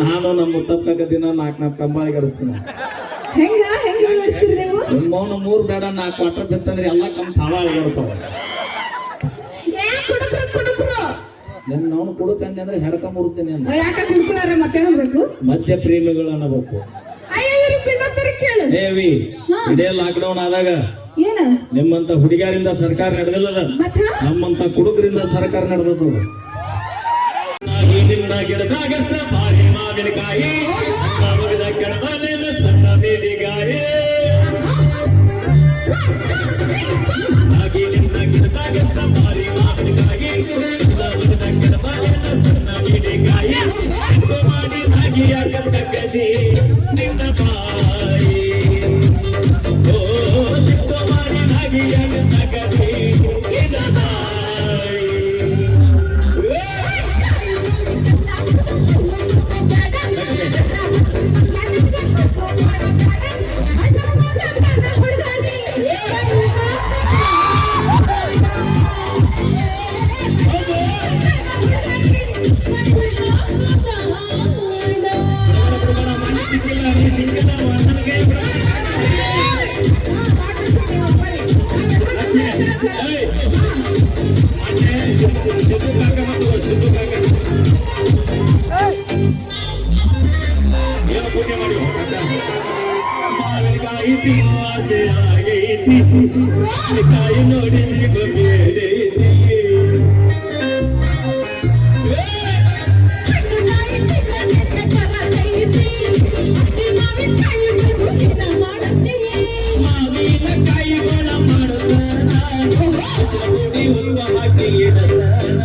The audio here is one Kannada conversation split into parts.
ನಾನು ನಮ್ಮ ಮುತ್ತಪ್ಪಕ್ಕ ದಿನ ನಾಲ್ಕು ನಾಲ್ಕು ಕಂಬಾಳಿ ಗಡಿಸ್ತೀನಿ ಹೆಂಗ ನೀವು? ಮೂರ್ ಬೇಡ ನಾಲ್ಕು ವಾಟರ್ ಬಿತ್ತಂದ್ರೆ ಎಲ್ಲ ಕಮ್ ಕುಡುಕ್ರು ಕುಡುಕ್ರು? ನನ್ನ ನಾವು ಕುಡುಕಂದೆ ಅಂದ್ರೆ ಹೆಡಕ ಮುರುತ್ತೀನಿ ಅಂತ ಯಾಕ ಕುಡ್ಕೊಳಾರ ಮತ್ತೇನಬೇಕು ಮಧ್ಯ ಪ್ರೇಮಿಗಳು ಅನ್ನಬೇಕು. ದೇವಿ ಇದೇ ಲಾಕ್ಡೌನ್ ಆದಾಗ ನಿಮ್ಮಂತ ಹುಡುಗಿಯರಿಂದ ಸರ್ಕಾರ ನಡೆದಿಲ್ಲದ? ನಮ್ಮಂತ ಕುಡುಕರಿಂದ ಸರ್ಕಾರ ನಡೆದದು ಮಾಡಿ ನಾಗಿಯ ಕಕ್ಕದಿ ನಿನ್ನ ಬಾಯಿ ಏನು ಪುಣ್ಯ ಮಾಡಿ ಮಾವಿನಕಾಯಿ ತಿನ್ನುವ ಆಸೆ ಆಗೈತಿ ಮಾವಿನಕಾಯಿ ನೋಡಿ ಜೀವ ಬೇಡೈತಿ ಮಾವಿನಕಾಯಿ ಗೋಳ ಮಾಡುತ್ತಾನ ಹುಡಿ ಉಲ್ವ ಹಾಕಿ ಇಡತಾನ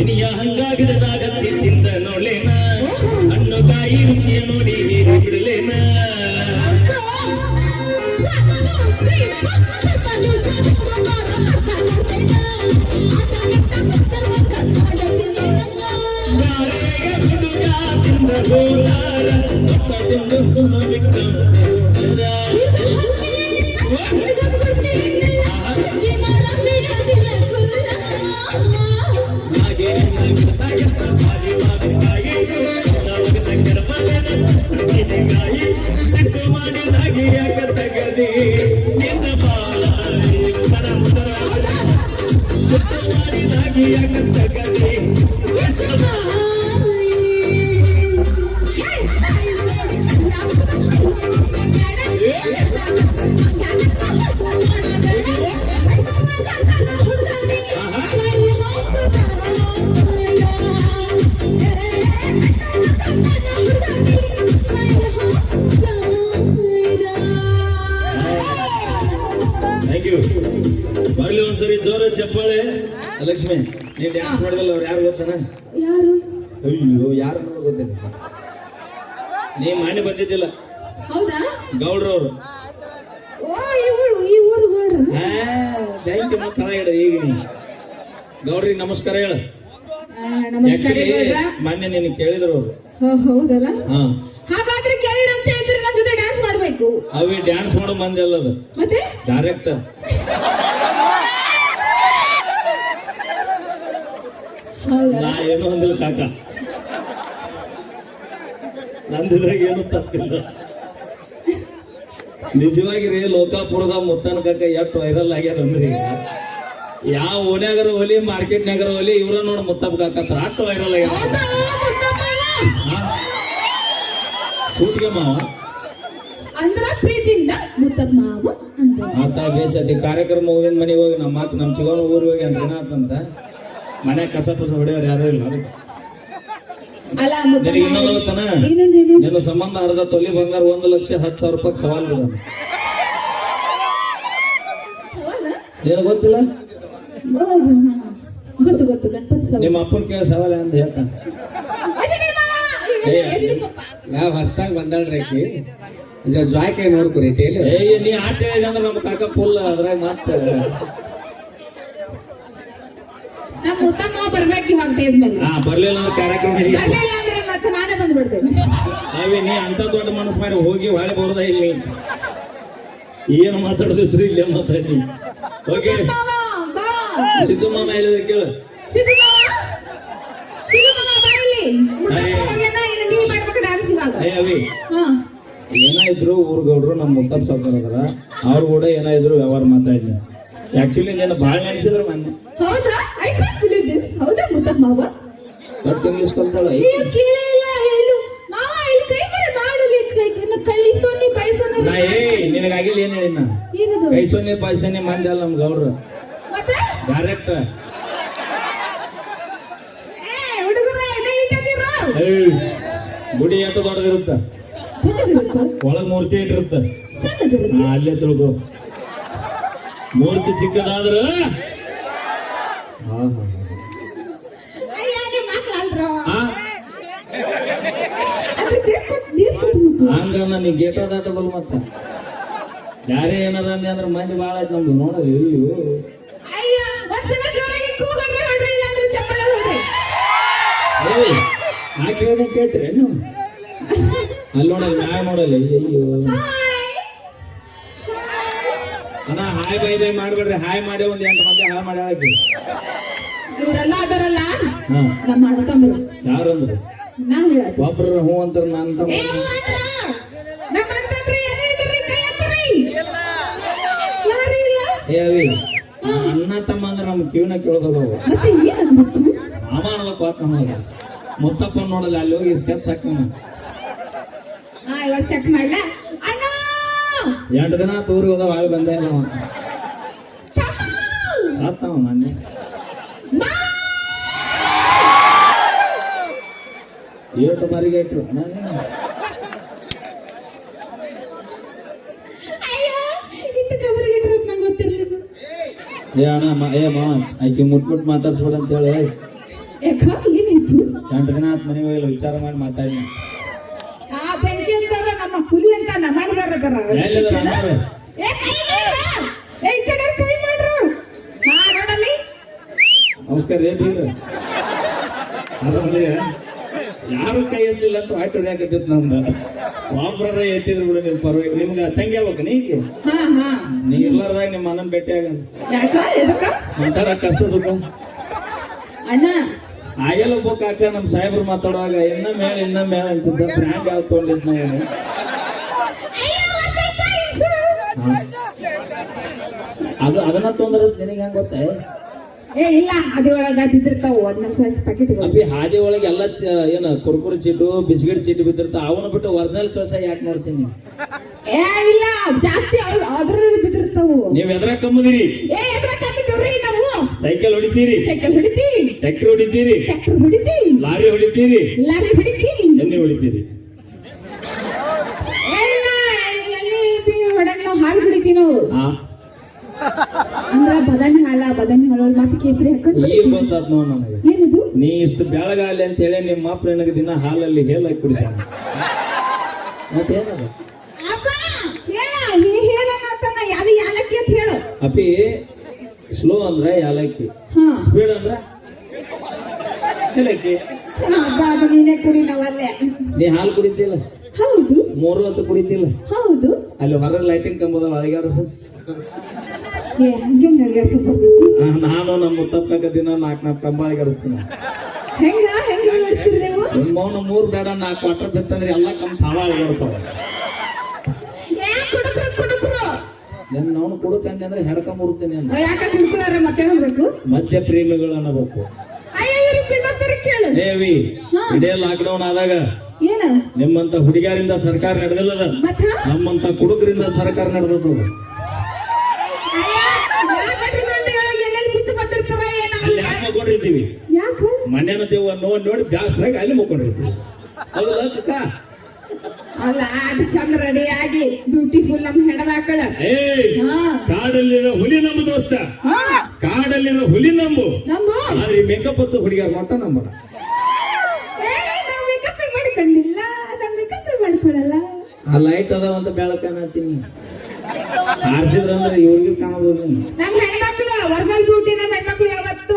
ಇನಿಯ ಹಂಗಾಗಿರದಾಗ ತಿಂದ ನೋಡ್ಲೇನ? ಹಣ್ಣು ಕಾಯಿ ರುಚಿಯ ನೋಡಿ ಸಿಟ್ಟು ಮಾಡಿದಾಗಿ ಯಾಕ ತಗದಿ ಮಾಡಿದಾಗಿ ಯಾಕ ಬರ್ಲಿ ಒಂದ್ಸರಿ ಜೋರ ಚಪ್ಪಾಳೆ. ಲಕ್ಷ್ಮಿ ನೀವ್ ಡ್ಯಾನ್ಸ್ ಮಾಡಿದಲ್ಲ ಅವ್ರು ಯಾರು ಗೊತ್ತಾನ? ಯಾರು? ಅಯ್ಯೋ ಯಾರು ಅನ್ನೋದು ಗೊತ್ತಿಲ್ಲ. ನೀ ಮಾನ್ಯ ಬಂದಿದ್ದಿಲ್ಲ. ಹೌದಾ? ಗೌಡ್ರವ್ರು. ಓ ಈ ಊರು ಈ ಊರು ಗೌಡ್ರ. ಬ್ಯಾಂಕ್ ಈಗ ನೀ. ಗೌಡ್ರಿಗೆ ನಮಸ್ಕಾರ ಹೇಳ. ನಮಸ್ಕಾರ ಗೌಡ್ರ. ಮೊನ್ನೆ ನೀನು ಕೇಳಿದ್ರು ಅವ್ರು. ಹೋ, ಹೌದಲ್ಲ? ಹಾ. ಹಾಗಾದ್ರೆ ಕೇಳಿರಂತ ಹೇಳಿದ್ರೆ ನನ್ನ ಜೊತೆ ಡ್ಯಾನ್ಸ್ ಮಾಡ್ಬೇಕು. ಅವಿ ಡ್ಯಾನ್ಸ್ ಮಾಡೋ ಮಂದಿ ಅಲ್ಲ ಅದು. ಮತ್ತೆ? ಡೈರೆಕ್ಟ್ ನಾ ಏನೋ ಅಂದಿಲ್ಲ ಕಾಕ ನಂದಿದ್ರಾಗ ಏನು ತಪ್ಪಿಲ್ಲ. ನಿಜವಾಗಿ ರೀ ಲೋಕಾಪುರದ ಮುತ್ತನ ಕಾಕ ಎಷ್ಟು ವೈರಲ್ ಆಗ್ಯಾರ ಅಂದ್ರಿ ಯಾವ ಓಣ್ಯಾಗರ ಒಲಿ ಮಾರ್ಕೆಟ್ನಾಗರ ಒಲಿ ಇವ್ರ ನೋಡ ಮುತ್ತಪ್ಪ ಕಾಕ ಹತ್ರ ಅಷ್ಟು ವೈರಲ್ ಆಗ್ಯಾರ? ಸೂಟಿಗೆ ಮಾವ. ಅಂದ್ರ ಪ್ರೀತಿಯಿಂದ ಮಾವ ಅಂತ ಕಾರ್ಯಕ್ರಮ ಹೋಗಿದ ಮನೆಗೆ ಹೋಗಿ ನಮ್ಮ ಮಾತು ನಮ್ಮ ಚಿಗೋನ ಊರಿಗೆ ಹೋಗಿ ಅಂತ ಏನಾತಂತ ಮನೆ ಕಸ ಕಸ ಹೊಡೆಯೋರು ಯಾರು ಇಲ್ಲ. ಅಲ್ಲ ಮುದ್ದಮ್ಮ ನಿನಗೆ ಇನ್ನೊಂದು ಗೊತ್ತನ? ಇನ್ನೊಂದೇನು ನಿನ್ನ ಸಂಬಂಧ ಅರ್ಧ ತೊಲಿ ಬಂಗಾರ ಒಂದು ಲಕ್ಷ ಹತ್ತು ಸಾವಿರ ರೂಪಾಯಿ ಸವಾಲ್ ನಿನಗೆ ಗೊತ್ತಿಲ್ಲ? ಹೌದು, ಹಾ. ಗೊತ್ತು ಗೊತ್ತು ಗಣಪತಿ ಸವಾಲ. ನಿಮ್ಮ ಅಪ್ಪನ ಕೇಳಿ ಸವಾಲ ಅಂತ ಹೇಳ್ತಾನೆ. ಯಾವ ಹೊಸ್ದಾಗ್ ಬಂದಾಳ್ರಿ ಆಕಿ. ಜ್ವಾಯ್ಕಾಯಿ ನೋಡ್ಕೊರಿ ಟೇಲಿ ಏ ನೀ ಆಟ ಹೇಳಿದೆ ಅಂದ್ರೆ ನಮ್ಮ ಕಾಕ ಫುಲ್ ಅದ್ರಾಗ ಮತ್ತೆ ನಮ್ಮ ಉತ್ತಮ ಬರ್ಬೇಕು ಇವಾಗ ಮೇಲೆ ಹಾ ಬರ್ಲಿಲ್ಲ ಅಂದ್ರೆ ಕಾರ್ಯಕ್ರಮ ಹಿಡಿ ಬರ್ಲಿಲ್ಲ ಅಂದ್ರೆ ಮತ್ತೆ ನಾನೇ ಬಂದ್ಬಿಡ್ತೇನೆ. ನೀ ಅಂತ ದೊಡ್ಡ ಮನಸ್ಸು ಮಾಡಿ ಹೋಗಿ ಹೊಳೆ ಬರೋದ ಇಲ್ಲಿ ಏನು ಮಾತಾಡೋದಿದ್ರಿ ಇಲ್ಲೇ ಮಾತಾಡಿ. ಓಕೆ. ಸಿದ್ದು ಮಾಮ ಹೇಳಿದ್ರೆ ಕೇಳು. ಸಿದ್ದು ಮಾವ, ಸಿದ್ದು ಮಾವ, ಬಾ ಇಲ್ಲಿ. ನೀ ಮಾಡ್ಬೇಕು dance ಇವಾಗ. ಏ ಅವಿ. ಹಾ. ಏನ ಇದ್ರು ಊರ್ಗೌಡ್ರು ನಮ್ಮ ಮುತ್ತಪ್ಪ ಸಾವ್ಕಾರ ಅದಾರ. ಅವ್ರು ಕೂಡ ಏನಾಯ್ತು ಇದ್ರು ವ್ಯವಹಾರ ಮಾತಾಡಿದ್ನಿ ಆಕ್ಚುಲಿ ನೀನು ಭಾಳ ನೆನೆಸಿದ್ರು ಮೊನ್ನೆ. ಹೌದಾ? ದಿಸ್ ಹೌದಾ ಇಂಗ್ಲಿಷ್ ಕಲ್ತಾಳ ಏನು? ಮಾವ ಇಲ್ಲಿ ಕೈ ಬರ ಮಾಡಲಿ ಕೈ ಕಳ್ಳಿ ಸೊನ್ನಿ ಬೈ ಸೊನ್ನಿ ನಾ ಏ ನಿನಗಾಗಿಲ್ಲ ಏನ್ ಹೇಳಿನ ಏನದು? ಪಾಯ್ಸನೆ ಮಂದಿ ಅಲ್ಲ ನಮ್ ಗೌಡ್ರು ಮತ್ತೆ? ಡೈರೆಕ್ಟ್ ಏ ಹುಡುಗರೇ ಎದೆ ಇಟ್ಟಿದ್ದೀರಾ ಗುಡಿ ಅಂತ ದೊಡ್ಡದಿರುತ್ತ. ದೊಡ್ಡದಿರುತ್ತ? ಒಳಗ್ ಮೂರ್ತಿ ಇಟ್ಟಿರುತ್ತ. ಸಣ್ಣದಿರುತ್ತ? ಅಲ್ಲೇ ತಿಳ್ಕೊ. ಮೂರ್ತಿ ಚಿಕ್ಕದಾದ್ರ ಅಯ್ಯ ನಿಮ್ಮ ಮಕ್ಳು ಅಲ್ರೋ ಆ, ಅದ್ರ ನೀರ್ ಕೊಟ್ಟು ನೀರ್ ಹಂಗ ನನಗೆ ಗೇಟ ದಾಟದಲ್ಲ ಮತ್ತ. ಯಾರೇ ಏನದ ಅಂದೆ ಅಂದ್ರೆ ಮಂದಿ ಭಾಳ ಆಯ್ತು ನಮ್ದು. ನೋಡೋದು ಇಲ್ಲ ನಾ ಕೇಳಿದ ಕೇಳ್ತೀರಿ ನೀವು ಅಲ್ಲಿ ನೋಡಲ್ಲ ನಾ ನೋಡಲ್ಲ. ಅಯ್ಯೋ. ಅಣ್ಣ ಹಾಯ್ ಬೈ ಬೈ ಮಾಡ್ಬೇಡ್ರಿ. ಹಾಯ್ ಮಾಡಿ ಒಂದ್ ಎಂಟು ಮಂದಿ ಹಾಳು ಮಾಡಿ ಹಾಕಿ ಇವರೆಲ್ಲ ಅದರಲ್ಲ? ನಮ್ಮ ಯಾರಂದ್ರು? ಒಬ್ರ ಹ್ಞೂ ಅಂತಾರ ನಾನು ಅಣ್ಣ ತಮ್ಮ ಅಂದ್ರೆ ನಮ್ ಕಿವಿನ ಕೇಳೋದಲ್ಲ ಅವ ಮತ್ತೆ ಮಾಮ ನಮಗೆ. ಮುತ್ತಪ್ಪ ನೋಡಲ್ಲ ಅಲ್ಲಿ ಹೋಗಿ ಸ್ಕೆಚ್ ಹಾಕ್ತಾನ. ಹಾ ಇವಾಗ ಚೆಕ್ ಮಾಡ್ಲ? ಅಣ್ಣ! ಎಂಟು ದಿನ ತೂರಿ ಹೋದ ಒಳಗೆ ಬಂದೇ ಇಲ್ಲ ಅವ ತಮ್ಮ! ಸಾತ್ತವ ಮೊನ್ನೆ! ಏಟು ಮರಿಗೆ ಇಟ್ರು ನಾನು ಏ ಅಣ್ಣ ಮ- ಏ ಮಾವ ಆಕೆ ಮುಟ್ ಮುಟ್ ಮಾತಾಡ್ಸ್ಬೇಡ ಅಂತ ಹೇಳಿ ಯಾಕ ಏನಾಯ್ತು ದಿನ ಆತ್ ಮನೆಗೆ ಹೋಗಿಲ್ಲ ವಿಚಾರ ಮಾಡಿ ಮಾತಾಡಿ. ಆ ಬೆಂಕಿ ಅಂತಾರ ನಮ್ಮ ಹುಲಿ ಅಂತ ನಮ್ಮ ಮಾಡಿದಾರ ಎಲ್ಲಿದಾರ ಅಣ್ಣಾರು? ಏ ಕೈ ಮಾಡ್ರ ಏ ಈ ಕಡೆ ಕೈ ಮಾಡ್ರು. ಹಾ ನೋಡಲ್ಲಿ ನಮಸ್ಕಾರ ರೀ ಬೀಗ್ರ ಆರಾಮಲ್ಲಿ ಯಾರು ಕೈ ಎತ್ತಿಲ್ಲ ಅಂತ ಆಯ್ತು ಹೊಡ್ಯಾಕತ್ತಿತ್ತು ನಮ್ದು. ಒಬ್ರ ಎತ್ತಿದ್ರು ಬಿಡು ನಿಮ್ ಪರವಾಗಿ. ನಿಮ್ಗೆ ತಂಗಿ ಆಗ್ಬೇಕು ನೀ ಹಾ. ನೀ ಇರ್ಲಾರ್ದಾಗ ನಿಮ್ಮ ಅಣ್ಣನ ಭೇಟಿ ಆಗಲ್ಲ ಯಾಕ? ಎದಕ್ಕ? ಮಾತಾಡಕ್ ಕಷ್ಟ ಸುಖ. ಅಣ್ಣ. ಆಗೆಲ್ಲ ಒಬ್ಬ ಕಾಕ ನಮ್ಮ ಸಾಹೇಬ್ರು ಮಾತಾಡುವಾಗ ಇನ್ನ ಮೇಲೆ ಇನ್ನ ಮೇಲೆ ಅಂತಿದ್ದ ಬ್ರ್ಯಾಂಡ್ ಯಾವ್ದು ತೊಗೊಂಡಿದ್ನ ಏನು ಕೈ ಅದು ಅದನ್ನ ತೊಂದ್ರೆ ನಿನಗೆ ಹೆಂಗ್ ಗೊತ್ತೇ? ಏ ಇಲ್ಲ ಒಳಗ ಬಿದ್ದಿರ್ತಾವ. ಒಂದೊಂದ್ ಸಾಯ್ಸ್ ಪ್ಯಾಕೆಟ್ ಅಪ್ಪಿ ಹಾದಿ ಒಳಗೆ ಎಲ್ಲ ಏನ ಕುರ್ಕುರಿ ಚೀಟು ಬಿಸ್ಕಿಟ್ ಚೀಟು ಬಿದ್ದಿರ್ತಾವ. ಅವನ್ನ ಬಿಟ್ಟು ಒರಿಜಿನಲ್ ಚೋಸ ಯಾಕೆ ನೋಡ್ತೀನಿ? ಏ ಇಲ್ಲ ಜಾಸ್ತಿ ಅದರ ಬಿದ್ದಿರ್ತಾವು. ನೀವ್ ಎದ್ರ ಕಮ್ಮದಿರಿ ಏ ಎದ್ರ ಕತ್ತಿದ್ರಿ ನಾವು? ಸೈಕಲ್ ಹೊಡಿತೀರಿ? ಸೈಕಲ್ ಹೊಡಿತೀವಿ ಟ್ರ್ಯಾಕ್ಟರ್ ಹೊಡಿತೀರಿ? ಟ್ರ್ಯಾಕ್ಟರ್ ಹೊಡಿತೀವಿ ಲಾರಿ ಹೊಡಿತೀರಿ? ಲಾರಿ ಹೊಡಿತೀವಿ ಎಣ್ಣೆ ಹೊಡಿತೀರಿ? ಏ ಇಲ್ಲ ಎಣ್ಣೆ ಹೊಡಕ್ ನಾವು ಹಾಲು ಹೊಡಿತೀವಿ ನಾವು. ಆ. ಅಂದ್ರ ಬದಾಮಿ ಹಾಲ ಬದಾಮಿ ಹಾಲು ಮತ್ತೆ ಕೇಸರಿ ಹಾಕೊಂಡು ಈಗ ಗೊತ್ತಾತ್ ನೋಡ್ ನನಗೆ. ಏನದು? ನೀ ಇಷ್ಟು ಬೆಳಗಾಲಿ ಅಂತ ಹೇಳಿ ನಿಮ್ಮ ಅಪ್ಪ ನನಗೆ ದಿನ ಹಾಲಲ್ಲಿ ಹೇಳಿ ಕುಡಿಸ ಮತ್ತೇನದ ಅಪ್ಪ ಹೇಳ ಹೇ- ಹೇಳಣ್ಣ ಅಂತನ ಯಾವ್ದು ಯಾಲಕ್ಕಿ ಅಂತ ಹೇಳು. ಅಪ್ಪಿ ಸ್ಲೋ ಅಂದ್ರೆ ಯಾಲಕ್ಕಿ. ಹಾ. ಸ್ಪೀಡ್ ಅಂದ್ರೆ ಏಲಕ್ಕಿ ಅದು ನೀನೇ ಕುಡಿ ನಾವಲ್ಲೇ ನೀ ಹಾಲು ಕುಡಿತಿಲ್ಲ? ಹೌದು. ಮೂರು ಹೊತ್ತು ಕುಡಿತಿಲ್ಲ? ಹೌದು. ಅಲ್ಲಿ ಹೊರಗೆ ಲೈಟಿಂಗ್ ಕಂಬದ ಅಳಗಾಡಸ ನಾನು ನಮ್ಮ ಮುತ್ತಪ್ಪಕ್ಕ ದಿನ ನಾಲ್ಕು ನಾಲ್ಕು ಕಂಬ ಅಳಗಾಡಿಸ್ತೀನಿ ಹೆಂಗ ಹೆಂಗ ನೀವು? ನಿಮ್ಮ ಮೂರು ಬೇಡ ನಾಲ್ಕು ಕ್ವಾರ್ಟರ್ ಬಿತ್ತಂದ್ರೆ ಎಲ್ಲ ಕಂಬ ತಾಳ ಅಳಗಾಡ್ತಾವ ನನ್ನ ಅವನು ಕುಡುಕಂದೆ ಅಂದ್ರೆ ಹೆಡ್ಕ ಮುರುತ್ತೀನಿ ಅಂತ ಯಾಕ ಮತ್ತೆ ಮಧ್ಯ ಪ್ರೇಮಿಗಳು ಅನ್ನಬೇಕು ಅಯ್ಯೋ ಇದೇ ಲಾಕ್ಡೌನ್ ಆದಾಗ ಏನ? ನಿಮ್ಮಂತ ಹುಡುಗಿಯರಿಂದ ಸರ್ಕಾರ ನಡೆದಿಲ್ಲದ? ನಮ್ಮಂತ ಕುಡುಕರಿಂದ ಸರ್ಕಾರ ನಡೆದದ್ದು. ಮನೆಯನ್ನ ದೇವ ನೋಡಿ ನೋಡಿ ಬ್ಯಾಸ್ರಾಗ ಅಲ್ಲಿ ಮುಕ್ಕೊಂಡಿರ್ತೀವಿ. ಅಕ್ಕ? ಅಲ್ಲ ಆಟ ಚಂದ ರೆಡಿ ಆಗಿ ಬ್ಯೂಟಿಫುಲ್ ನಮ್ ಹೆಣ್ಮಕ್ಳ. ಏ ಹಾ. ಕಾಡಲ್ಲಿರೋ ಹುಲಿ ನಮ್ಮ ದೋಸ್ತ. ಹಾ. ಕಾಡಲ್ಲಿರೋ ಹುಲಿ ನಂಬು. ನಮ್ಮು ಆದ್ರೆ ಈ ಮೇಕಪ್ ಹಚ್ಚೋ ಹುಡುಗಿಯರ್ ಮಟ್ಟ ನಂಬಲ್ಲ. ಮಾಡ್ಕೊಂಡಿಲ್ಲ ನಮ್ ಮೇಕಪ್ ಮಾಡ್ಕೊಳಲ್ಲ. ಆ ಲೈಟ್ ಅದಾವ ಅಂತ ಬೆಳಕ ಅನ್ನತ್ತೀನಿ ಆರ್ಸಿದ್ರಂದ್ರೆ ಇವ್ರಿಗೆ ಕಾಣಬಹುದು ನಮ್ ಹೆಣ್ಮಕ್ಳು ವರ್ಗಲ್ ಬ್ಯೂಟಿ ನಮ್ ಹೆಣ್ಮಕ್ಳು ಯಾವತ್ತು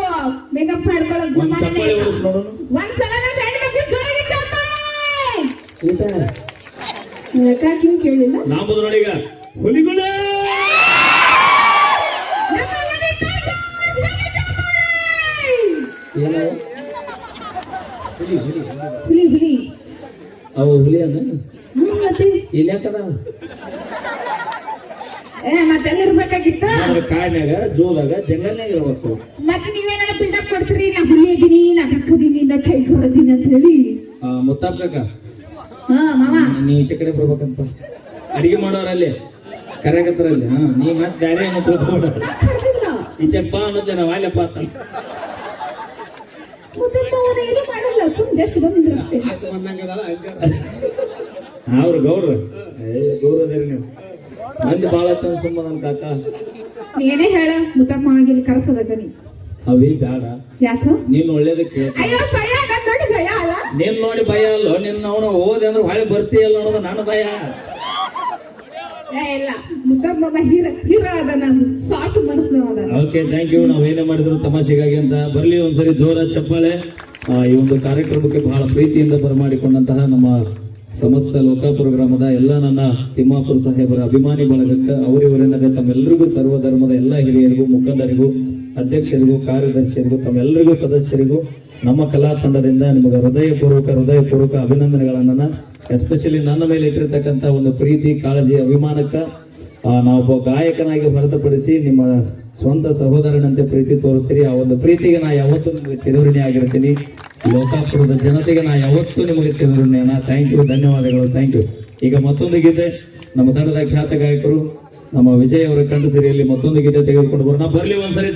ಮೇಕಪ್ ಮಾಡ್ಕೊಳ್ಳೋದು ಒಂದ್ ಚಪ್ಪಾಳೆ ಹೊಡ್ಸ್ ನೋಡೋಣ ಒಂದ್ಸಲ ನಮ್ ಹೆಣ್ಮಕ್ಳು ಜೋರಾಗಿ ಚಪ್ಪಾಳೆ ಊಟ ಯಾಕಾಕಿನೂ ಕೇಳಿಲ್ಲ? ನಾ ನೋಡಿ ಈಗ ಹುಲಿಗಳೇ! ಹುಲಿ ಹುಲಿ. ಹುಲಿ. ಹುಲಿ ಹುಲಿ ಅವು ಹುಲಿ ಅನ್ನ ಹ್ಮ್, ಮತ್ತೆ? ಇಲ್ಲಿ ಯಾಕದಾವ ಏ ಮತ್ತೆಲ್ಲ ಇರ್ಬೇಕಾಗಿತ್ತ? ಆದ್ರೆ ಕಾಡ್ನ್ಯಾಗ ಜೋದಾಗ ಜಂಗಲ್ನಾಗ ಇರ್ಬೇಕು. ಮತ್ತೆ ನೀವೇನಾರ ಬಿಲ್ಡಪ್ ಕೊಡ್ತೀರಿ? ನಾ ಹುಲಿ ಅದೀನಿ ನಾ ಕಕ್ಕದೀನಿ ನಾ ಕೈ ಅಂತ ಹೇಳಿ. ಕಾಕ ಹಾ ಮಾಮಾ. ನೀ ಈಚೆ ಕಡೆ ಬರ್ಬೇಕಂತ ಅಡಿಗೆ ಮಾಡೋರಲ್ಲಿ ಕರೆಗತ್ತರಲ್ಲಿ ಹಾ ನೀ ಮತ್ತೆ ಬ್ಯಾರೆ ಏನೋ ತಿಳ್ಕೊಂಡ ನಾ ಕರ್ದಿಲ್ಲ. ಈಚೆ ಬಾ ಅನ್ನೋದೇ ನಾವು ಅಲ್ಲಪ್ಪ ಅಂತ. ಮುದ್ದಮ್ಮ ಏನು ಮಾಡಲ್ಲ ಸುಮ್ ಜಸ್ಟ್ ಬಂದಿದ್ರು ಅಷ್ಟೇ ಅವ್ರು ಗೌಡ್ರ. ಏ ಗೌರವದೇರಿ ನೀವು. ಮಂದಿ ಭಾಳ ಸುಮ್ಮ ನನ್ ಕಾಕ. ನೀನೇ ಹೇಳ ಮುತಮ್ಮ ಆಗಿಲ್ಲಿ ಕರ್ಸಬೇಕ ನೀ. ಅವಿ ಬೇಡ ಯಾಕ? ನೀನು ಒಳ್ಳೇದಕ್ಕೆ ಅಯ್ಯೋ ನನ್ ನೋಡಿ ಭಯ ಅಲ್ಲ? ನಿನ್ನ ಅವನು ಹೋದೆ ಅಂದ್ರೆ ಹೊಳೆ ಬರ್ತೀಯಲ್ಲ ಅನ್ನೋದು ನನ್ನ ಭಯ. ಇಲ್ಲ. ಹೀರ ಹೀರ ಮನಸ್ಸು ಓಕೆ ಥ್ಯಾಂಕ್ ಯು ನಾವು ಏನೇ ಮಾಡಿದ್ರು ತಮಾಷೆಗಾಗಿ ಅಂತ ಬರ್ಲಿ ಒಂದ್ಸರಿ ಜೋರ ಚಪ್ಪಾಳೆ. ಈ ಒಂದು ಕಾರ್ಯಕ್ರಮಕ್ಕೆ ಬಹಳ ಪ್ರೀತಿಯಿಂದ ಬರಮಾಡಿಕೊಂಡಂತಹ ನಮ್ಮ ಸಮಸ್ತ ಲೋಕಾಪುರ ಗ್ರಾಮದ ಎಲ್ಲ ನನ್ನ ತಿಮ್ಮಾಪುರ ಸಾಹೇಬರ ಅಭಿಮಾನಿ ಬಳಗಕ್ಕೆ ಅವರಿವರೆನ್ನದೆ ತಮ್ಮೆಲ್ಲರಿಗೂ ಸರ್ವಧರ್ಮದ ಎಲ್ಲ ಹಿರಿಯರಿಗೂ ಮುಖಂಡರಿಗೂ ಅಧ್ಯಕ್ಷರಿಗೂ, ಕಾರ್ಯದರ್ಶಿಯರಿಗೂ, ತಮ್ಮೆಲ್ಲರಿಗೂ ಸದಸ್ಯರಿಗೂ ನಮ್ಮ ಕಲಾ ತಂಡದಿಂದ ನಿಮಗೆ ಹೃದಯಪೂರ್ವಕ ಹೃದಯಪೂರ್ವಕ ಅಭಿನಂದನೆಗಳನ್ನು ಎಸ್ಪೆಷಲಿ ನನ್ನ ಮೇಲೆ ಇಟ್ಟಿರ್ತಕ್ಕಂಥ ಒಂದು ಪ್ರೀತಿ, ಕಾಳಜಿ, ಅಭಿಮಾನಕ್ಕೆ ನಾವೊಬ್ಬ ಗಾಯಕನಾಗಿ ಹೊರತುಪಡಿಸಿ ನಿಮ್ಮ ಸ್ವಂತ ಸಹೋದರನಂತೆ ಪ್ರೀತಿ ತೋರಿಸ್ತೀರಿ. ಆ ಒಂದು ಪ್ರೀತಿಗೆ ನಾ ಯಾವತ್ತೂ ನಿಮಗೆ ಚಿರಋಣಿ ಆಗಿರ್ತೀನಿ. ಲೋಕಾಪುರದ ಜನತೆಗೆ ನಾ ಯಾವತ್ತೂ ನಿಮಗೆ ಚಿರಋಣಿಯನ್ನ ಥ್ಯಾಂಕ್ ಯು ಧನ್ಯವಾದಗಳು. ಥ್ಯಾಂಕ್ ಯು ಈಗ ಮತ್ತೊಂದು ಗೀತೆ. ನಮ್ಮ ತಂಡದ ಖ್ಯಾತ ಗಾಯಕರು, ನಮ್ಮ ವಿಜಯ್ ಅವರ ಕಂಡು ಸಿರಿಯಲ್ಲಿ ಮತ್ತೊಂದು ಗೀತೆ ತೆಗೆದುಕೊಂಡು ಬರೋಣ. ಬರಲಿ ಒಂದ್ಸರಿ.